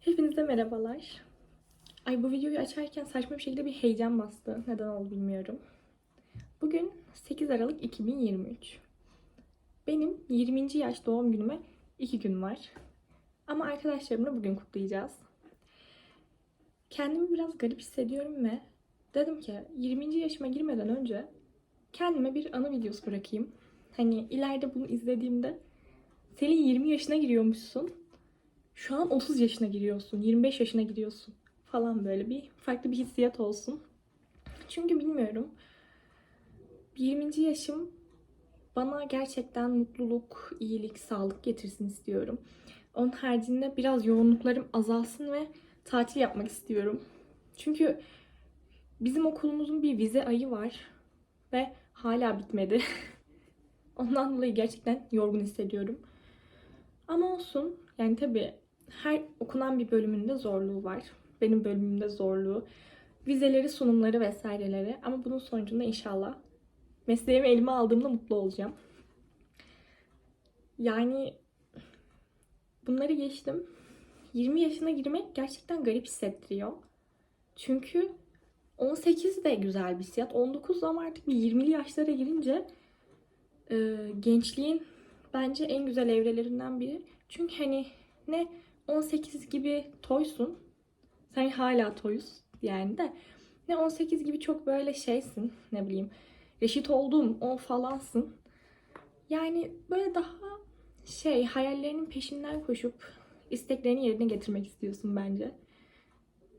Hepinize merhabalar. Ay bu videoyu açarken saçma bir şekilde bir heyecan bastı. Neden oldu bilmiyorum. Bugün 8 Aralık 2023. Benim 20. yaş doğum günüme 2 gün var. Ama arkadaşlarımla bugün kutlayacağız. Kendimi biraz garip hissediyorum ve dedim ki 20. yaşıma girmeden önce kendime bir anı videosu bırakayım. Hani ileride bunu izlediğimde Selin 20 yaşına giriyormuşsun şu an 30 yaşına giriyorsun, 25 yaşına giriyorsun falan böyle bir farklı bir hissiyat olsun. Çünkü bilmiyorum. 20. yaşım bana gerçekten mutluluk, iyilik, sağlık getirsin istiyorum. Onun haricinde biraz yoğunluklarım azalsın ve tatil yapmak istiyorum. Çünkü bizim okulumuzun bir vize ayı var ve hala bitmedi. Ondan dolayı gerçekten yorgun hissediyorum. Ama olsun. Yani tabii her okunan bir bölümünde zorluğu var. Benim bölümümde zorluğu. Vizeleri, sunumları vesaireleri. Ama bunun sonucunda inşallah mesleğimi elime aldığımda mutlu olacağım. Yani bunları geçtim. 20 yaşına girmek gerçekten garip hissettiriyor. Çünkü 18 de güzel bir hissiyat. 19 ama artık bir 20'li yaşlara girince e, gençliğin bence en güzel evrelerinden biri. Çünkü hani ne 18 gibi toysun. Sen hala toyuz yani de. Ne 18 gibi çok böyle şeysin ne bileyim. Reşit oldum o falansın. Yani böyle daha şey hayallerinin peşinden koşup isteklerini yerine getirmek istiyorsun bence.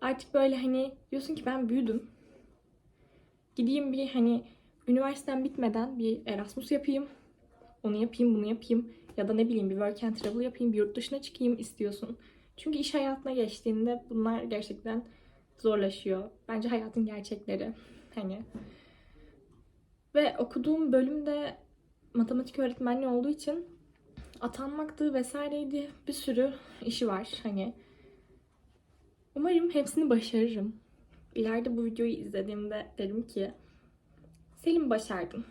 Artık böyle hani diyorsun ki ben büyüdüm. Gideyim bir hani üniversitem bitmeden bir Erasmus yapayım. Onu yapayım, bunu yapayım. Ya da ne bileyim bir work and travel yapayım, bir yurt dışına çıkayım istiyorsun. Çünkü iş hayatına geçtiğinde bunlar gerçekten zorlaşıyor. Bence hayatın gerçekleri. Hani ve okuduğum bölümde matematik öğretmenliği olduğu için atanmaktı vesaireydi bir sürü işi var hani. Umarım hepsini başarırım. İleride bu videoyu izlediğimde derim ki Selim başardın.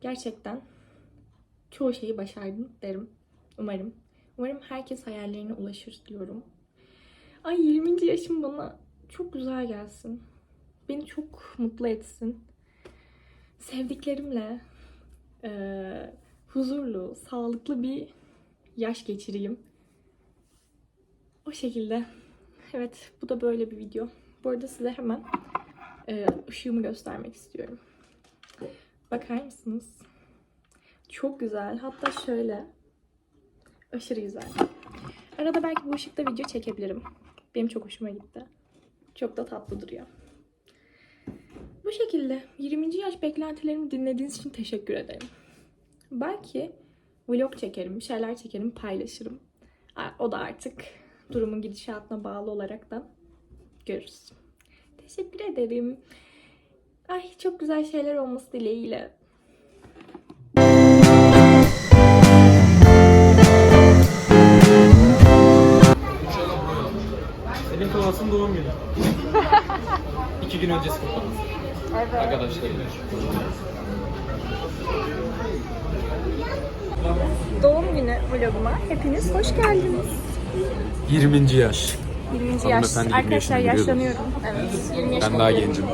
Gerçekten çoğu şeyi başardın derim. Umarım. Umarım herkes hayallerine ulaşır diyorum. Ay 20. yaşım bana çok güzel gelsin. Beni çok mutlu etsin. Sevdiklerimle eee, huzurlu, sağlıklı bir yaş geçireyim. O şekilde. Evet, bu da böyle bir video. Bu arada size hemen eee, ışığımı göstermek istiyorum. Bakar mısınız? Çok güzel. Hatta şöyle. Aşırı güzel. Arada belki bu ışıkta video çekebilirim. Benim çok hoşuma gitti. Çok da tatlı duruyor. Bu şekilde 20. yaş beklentilerimi dinlediğiniz için teşekkür ederim. Belki vlog çekerim, bir şeyler çekerim, paylaşırım. O da artık durumun gidişatına bağlı olaraktan görürüz. Teşekkür ederim. Ay çok güzel şeyler olması dileğiyle. Polat'ın doğum günü. İki gün öncesi kutlaması. Evet. Arkadaşlarıyla. Doğum günü vloguma hepiniz hoş geldiniz. 20. yaş. 20. yaş. Hanımefendi 20 Arkadaşlar yaşına yaşlanıyorum. Evet. 20 yaşına Ben daha giriyorum. gencim.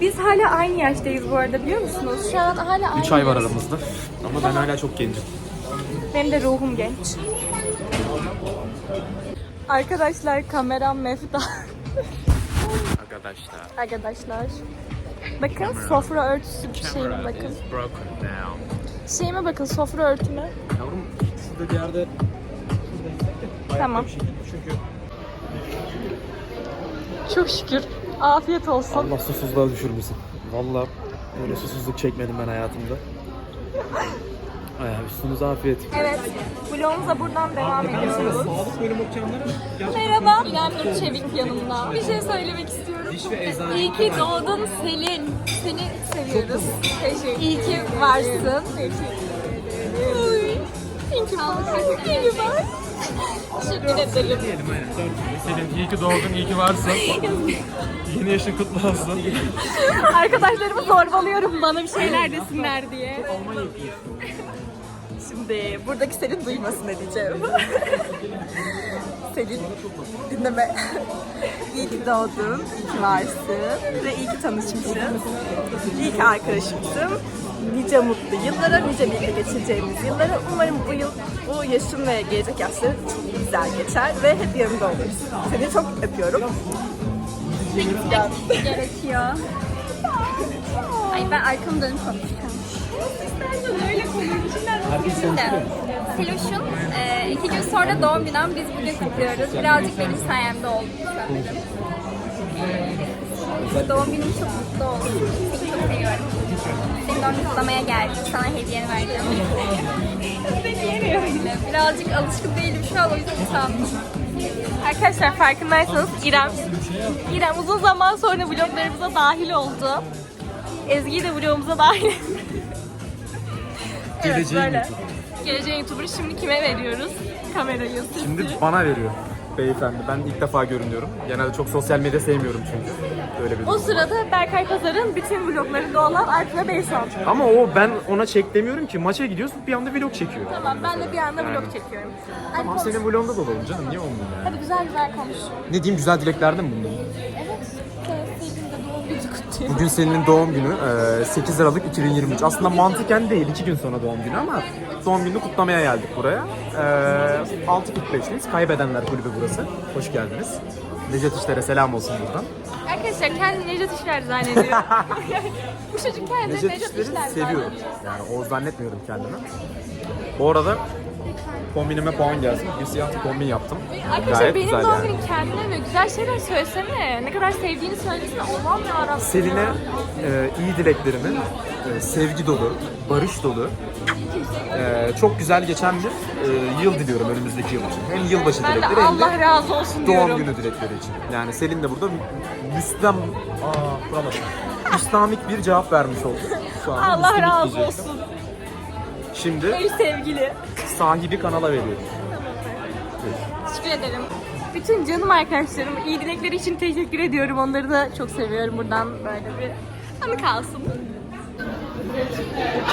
Biz hala aynı yaştayız bu arada biliyor musunuz? Şu an hala aynı 3 ay var aramızda. Ama ben hala çok gencim. Benim de ruhum genç. Arkadaşlar kameram mefta. Arkadaşlar. Arkadaşlar. Bakın sofra örtüsü bir şeyime bakın. Şeyime bakın sofra örtüme. Yavrum şurada bir yerde Tamam. çünkü Çok şükür. Afiyet olsun. Allah susuzluğa düşürmesin. Valla böyle susuzluk çekmedim ben hayatımda. Ay, üstünüze afiyet. Evet. Vlogumuza buradan devam ediyoruz. Sağlık bölüm okuyanlara Merhaba. İrem Çevik yanımda. Bir şey söylemek istiyorum. İyi ki doğdun Selin. Seni seviyoruz. Teşekkür İyi ki varsın. Varsın. İyi ki varsın. Teşekkür ederim. diyelim aynen. Selin iyi ki doğdun, iyi ki varsın. Yeni yaşın kutlu olsun. Arkadaşlarımı zorbalıyorum bana bir şeyler desinler diye. Şimdi buradaki Selin duymasın diyeceğim. Selin. Dinleme. iyi ki doğdun, iyi ki varsın ve iyi ki tanışmışız. İyi ki arkadaşımsın. Nice mutlu yıllara, nice birlikte geçireceğimiz yıllara. Umarım bu yıl, bu yaşın ve gelecek yaşları güzel geçer ve hep yanında oluruz. Seni çok öpüyorum. gerekiyor. Ay ben arkamı dönüp konuşacağım. Şimdi Seloş'un e, iki gün sonra doğum günü biz bugün kutluyoruz. Birazcık benim sayemde oldu sanırım. Doğum günüm çok mutlu oldu. Seni çok seviyorum. Seni doğum günü kutlamaya geldim. Sana hediyeni vereceğim. Birazcık alışkın değilim şu an o yüzden utandım. Arkadaşlar farkındaysanız İrem, İrem uzun zaman sonra vloglarımıza dahil oldu. Ezgi'yi de vlogumuza dahil evet, Geleceğin böyle. Geleceğin YouTuber'ı şimdi kime veriyoruz? Kamerayı. Şimdi bana veriyor beyefendi. Ben ilk defa görünüyorum. Genelde çok sosyal medya sevmiyorum çünkü. Öyle bir O sırada Berkay Pazar'ın bütün vloglarında olan Artuna Beyson. Ama o ben ona çek demiyorum ki. Maça gidiyorsun bir anda vlog çekiyor. Tamam ben de bir anda vlog çekiyorum. Tamam senin vlogunda da olalım canım. Niye olmuyor yani? Hadi güzel güzel konuş. Ne diyeyim güzel dileklerde mi bundun? Bugün senin doğum günü e, 8 Aralık 2023. Aslında mantıken değil 2 gün sonra doğum günü ama doğum gününü kutlamaya geldik buraya. E, 6.45'teyiz. Kaybedenler Kulübü burası. Hoş geldiniz. Necdet İşler'e selam olsun buradan. Arkadaşlar kendini Necdet İşler zannediyor. Bu çocuk kendini Necdet Necdet, İşler'i İşler seviyorum. zannediyor. Yani o zannetmiyorum kendimi. Bu arada kombinime puan gelsin. Bir siyah bir kombin yaptım. Arkadaşlar Gayet benim güzel doğum yani. günüm kendine ve güzel şeyler söylesene. Ne kadar sevdiğini söylesene. Allah'ım yarabbim. Selin'e e, iyi dileklerimi, e, sevgi dolu, barış dolu, e, çok güzel geçen bir e, yıl diliyorum önümüzdeki yıl için. Hem yılbaşı Ben de dilekleri hem Allah de razı olsun doğum diyorum. günü dilekleri için. Yani Selin de burada müstem, aa, kuramadım. müstamik bir cevap vermiş oldu. Şu anda Allah razı diyecektim. olsun. Şimdi Ey sevgili. sahibi kanala veriyorum. Teşekkür ederim. Bütün canım arkadaşlarım iyi dilekleri için teşekkür ediyorum. Onları da çok seviyorum. Buradan böyle bir anı kalsın.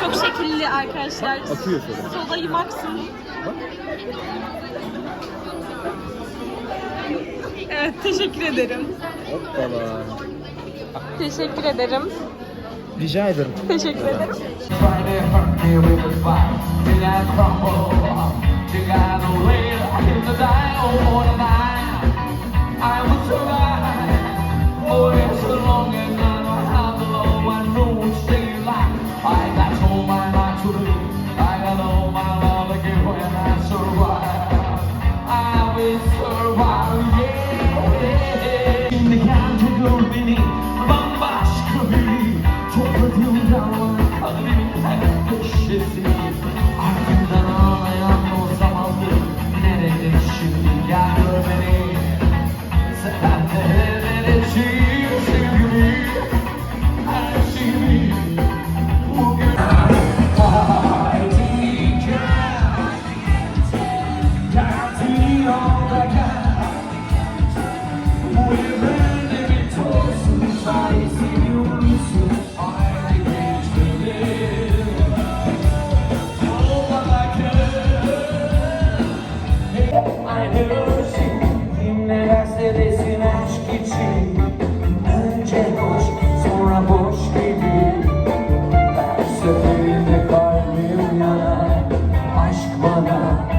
Çok şekilli arkadaşlar. Akıyor şöyle. Solayı maksimum. Evet teşekkür ederim. Hoppala. Teşekkür ederim. Rica ederim. Teşekkür ederim. You gotta in the oh, I. nada.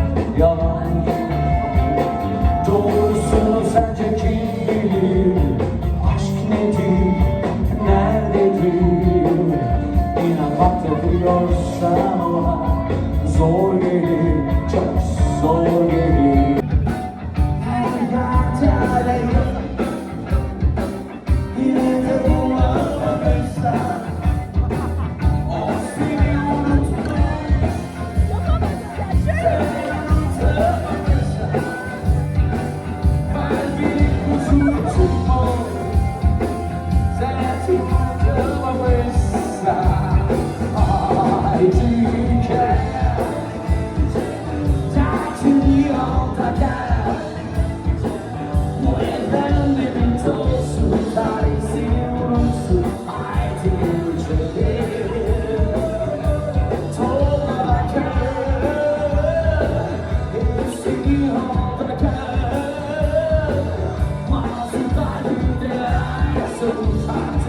是不差。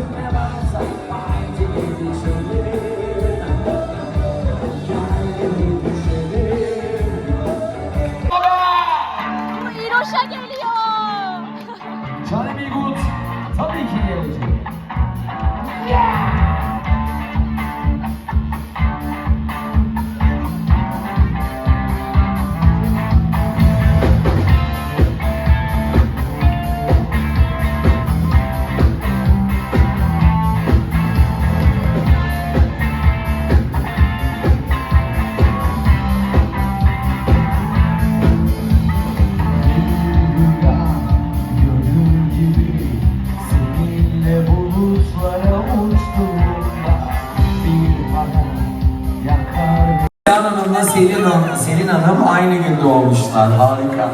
Selin, Han- Selin Hanım aynı gün doğmuşlar. Harika.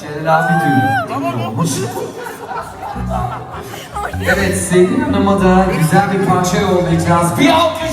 Celal abi dün, doğmuş. Evet Selin Hanım'a da güzel bir parça yollayacağız. Bir alkış